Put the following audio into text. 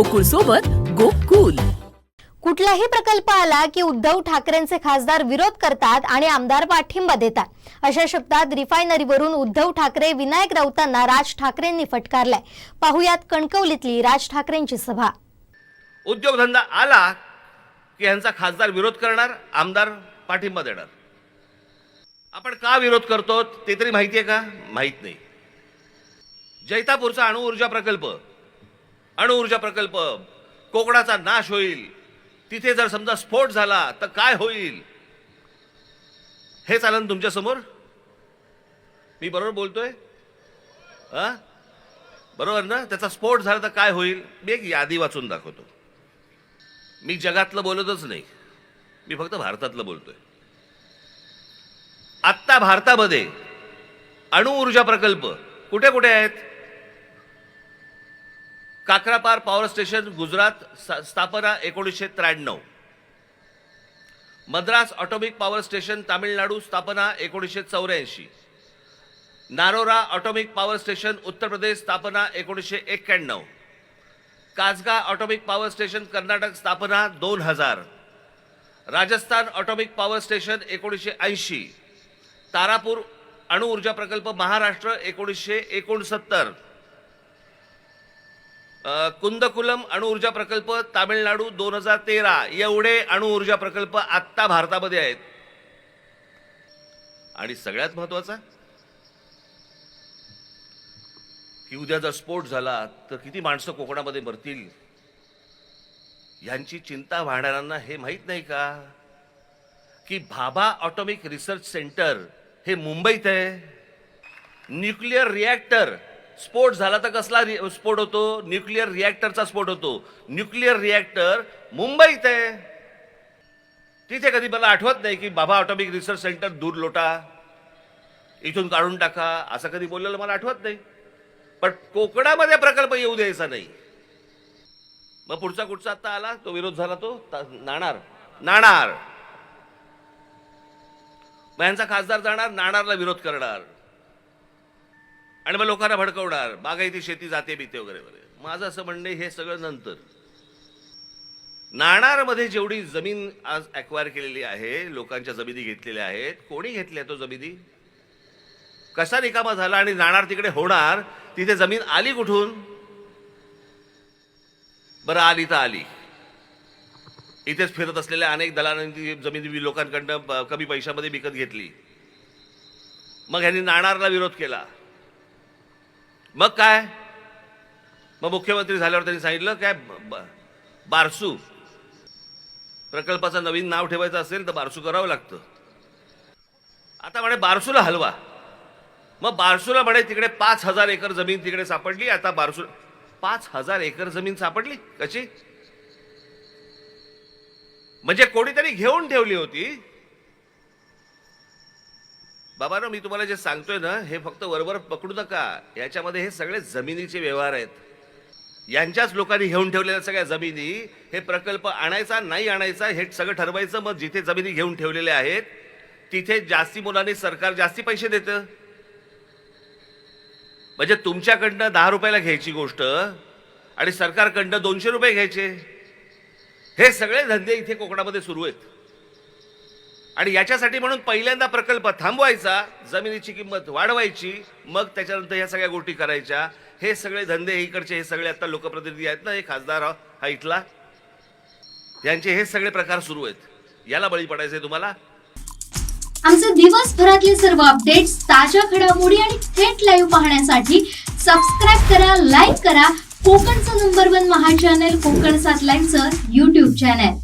गोकुळ सोबत गोकुल. कुठलाही प्रकल्प आला की उद्धव ठाकरेंचे खासदार विरोध करतात आणि आमदार पाठिंबा देतात. अशा शब्दात रिफायनरीवरून उद्धव ठाकरे विनायक राऊतांना राज ठाकरेंनी फटकारलाय. पाहुयात कणकवलीतली राज ठाकरेंची सभा. उद्योगधंदा आला की यांचा खासदार विरोध करणार आमदार पाठिंबा देणार. आपण का विरोध करतो ते तरी माहिती आहे का? माहीत नाही. जैतापूरचा अणुऊर्जा प्रकल्प. अणुऊर्जा प्रकल्प कोकणाचा नाश होईल. तिथे जर समजा स्फोट झाला तर काय होईल? हे चालन तुमच्यासमोर मी बरोबर बोलतोय? हां? बरोबर ना? त्याचा स्फोट झाला तर काय होईल? मी एक यादी वाचून दाखवतो. मी जगातलं बोलतच नाही. मी फक्त भारतातलं बोलतोय. आत्ता भारतामध्ये अणुऊर्जा प्रकल्प कुठे कुठे आहेत? काकरापार पॉवर स्टेशन गुजरात स्थापना एकोणीसशे त्र्याण्णव. Madras atomic power station Tamil Nadu स्थापना एकोणीसशे चौऱ्याऐंशी. नारोरा atomic power station Uttar Pradesh स्थापना एकोणीसशे एक्क्याण्णव. काजगा ऑटोमिक पॉवर स्टेशन कर्नाटक स्थापना दोन हजार. राजस्थान ऑटोमिक पॉवर स्टेशन एकोणीसशे ऐंशी. तारापूर अणुऊर्जा प्रकल्प महाराष्ट्र एकोणीसशे एकोणसत्तर. कुंदकुलम अणुऊर्जा प्रकल्प तामिळनाडू दोन हजार तेरा. एवढे अणुऊर्जा प्रकल्प आत्ता भारतामध्ये आहेत. आणि सगळ्यात महत्त्वाचा की उद्या जर स्फोट झाला तर किती माणसं कोकणामध्ये मरतील? यांची चिंता वाहणाऱ्यांना हे माहीत नाही का? की भाभा ऑटोमिक रिसर्च सेंटर हे मुंबईत आहे. न्यूक्लिअर रिॲक्टर स्फोट झाला तर कसला रि- स्फोट होतो? न्यूक्लिअर रिॲक्टरचा स्फोट होतो. न्यूक्लिअर रिॲक्टर मुंबईत आहे. तिथे कधी मला आठवत नाही की बाबा ऑटोमिक रिसर्च सेंटर दूर लोटा इथून काढून टाका असं कधी बोललेलं मला आठवत नाही. पण कोकणामध्ये प्रकल्प येऊ द्यायचा नाही. मग पुढचा कुठचा आता आला? तो विरोध झाला तो नाणार. नाणार. मग यांचा खासदार जाणार नाणारला विरोध करणार. आणि मग लोकांना भडकवणार. बागायती शेती जाते बिते वगैरे वगैरे. माझं असं म्हणणं हे सगळं नंतर. नाणारमध्ये जेवढी जमीन आज ॲक्वायर केलेली आहे लोकांच्या जमिनी घेतलेल्या आहेत कोणी घेतल्या तो जमिनी? कसा रिकामा झाला आणि नाणार तिकडे होणार तिथे जमीन आली कुठून? बरं आली तर आली. इथेच फिरत असलेल्या अनेक दलालांनी ती जमीन लोकांकडनं कमी पैशामध्ये विकत घेतली. मग ह्यांनी नाणारला विरोध केला. मग काय? मग मुख्यमंत्री झाल्यावर त्यांनी सांगितलं काय बारसू प्रकल्पाचं नवीन नाव ठेवायचं असेल तर बारसू करावं लागतं. आता म्हणे बारसूला हलवा. मग बारसूला म्हणे तिकडे पाच हजार एकर जमीन तिकडे सापडली आता बारसू पाच हजार एकर जमीन सापडली? कशी? म्हणजे कोणीतरी घेऊन ठेवली होती. बाबा ना मी तुम्हाला जे सांगतोय ना हे फक्त वरवर पकडू नका. याच्यामध्ये हे सगळे जमिनीचे व्यवहार आहेत. यांच्याच लोकांनी घेऊन ठेवलेल्या सगळ्या जमिनी हे प्रकल्प आणायचा नाही आणायचा हे सगळं ठरवायचं मग जिथे जमिनी घेऊन ठेवलेल्या आहेत तिथे जास्ती मुलांनी सरकार जास्ती पैसे देतं. म्हणजे तुमच्याकडनं दहा रुपयाला घ्यायची गोष्ट आणि सरकारकडनं दोनशे रुपये घ्यायचे. हे सगळे धंदे इथे कोकणामध्ये सुरू आहेत. आणि याच्यासाठी म्हणून पहिल्यांदा प्रकल्प थांबवायचा जमिनीची किंमत वाढवायची मग त्याच्यानंतर ह्या सगळ्या गोष्टी करायच्या. हे सगळे धंदे इकडचे हे सगळे आता लोकप्रतिनिधी आहेत ना हे खासदार हा इथला. यांचे हे सगळे प्रकार सुरू आहेत. याला बळी पडायचंय तुम्हाला? आमचे दिवसभरातले सर्व अपडेट्स ताज्या घडामोडी आणि थेट लाईव्ह पाहण्यासाठी सबस्क्राईब करा लाईक करा. कोकणचं नंबर वन महा चॅनल कोकण सात लाईव्हचं युट्यूब चॅनल